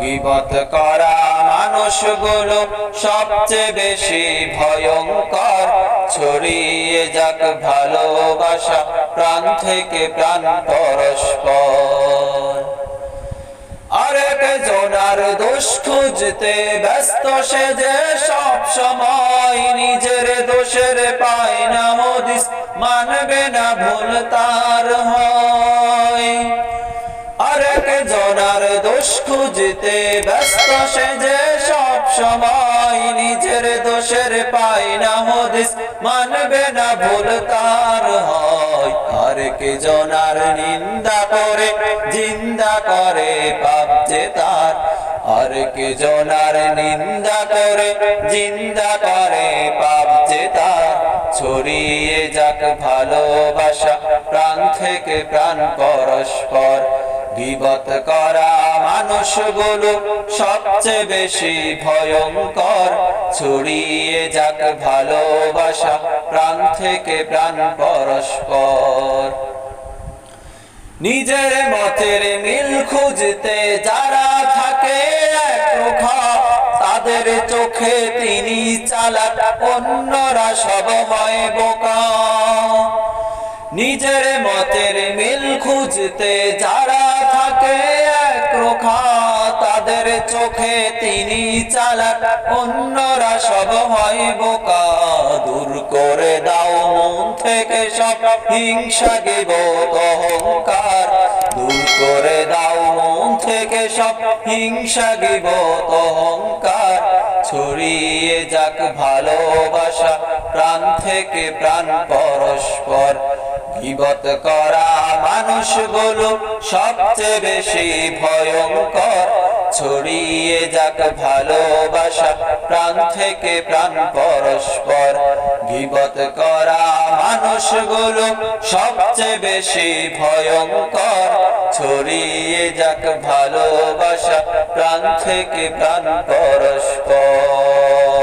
গিবত করা মানুষগুলো সবচেয়ে বেশি ভয়ঙ্কর। ছড়িয়ে যাক ভালোবাসা, প্রাণ থেকে প্রাণ পরস্পর। আরেক জনার দোষ খুঁজতে ব্যস্ত সে যে সব সময় নিজের দোষের পায় না মানবে না ভুল তার হয়। খুঁজতে ব্যস্ত সে যে সব সময় নিজের দোষের পায় না হদিস, মানবে না ভুল তার হয়। আরেক জনার নিন্দা করে, জিন্দা করে পাপ যে তার। আরেক জনার নিন্দা করে, জিন্দা করে পাপ যে তার। ছড়িয়ে যাক ভালোবাসা, প্রাণ থেকে প্রাণ পরস্পর, বিবত করা মানুষগুলো সবচেয়ে বেশি ভয়ঙ্কর। ছড়িয়ে যাক ভালোবাসা, প্রাণ থেকে প্রাণ পরস্পর। নিজের মতের মিল খুঁজতে যারা থাকে তাদের চোখে তিনি চালাক, অন্যরা সব হয় বোকা। নিজের মতের মিল খুঁজতে যারা থাকে চোখে তিনি চালাক, অন্যরা সব হয় বোকা। দূর করে দাও মন থেকে সব, হিংসা অহংকার। দূর করে দাও মন থেকে সব, হিংসা অহংকার। ছড়িয়ে যাক ভালোবাসা, প্রাণ থেকে প্রাণ পরস্পর। গিবত করা মানুষগুলো সবচেয়ে বেশি ভয়ঙ্কর। ছড়িয়ে যাক ভালোবাসা, প্রাণ থেকে প্রাণ পরস্পর। বিপদ করা মানুষগুলো সবচেয়ে বেশি ভয়ঙ্কর। ছড়িয়ে যাক ভালোবাসা, প্রাণ থেকে প্রাণ পরস্পর।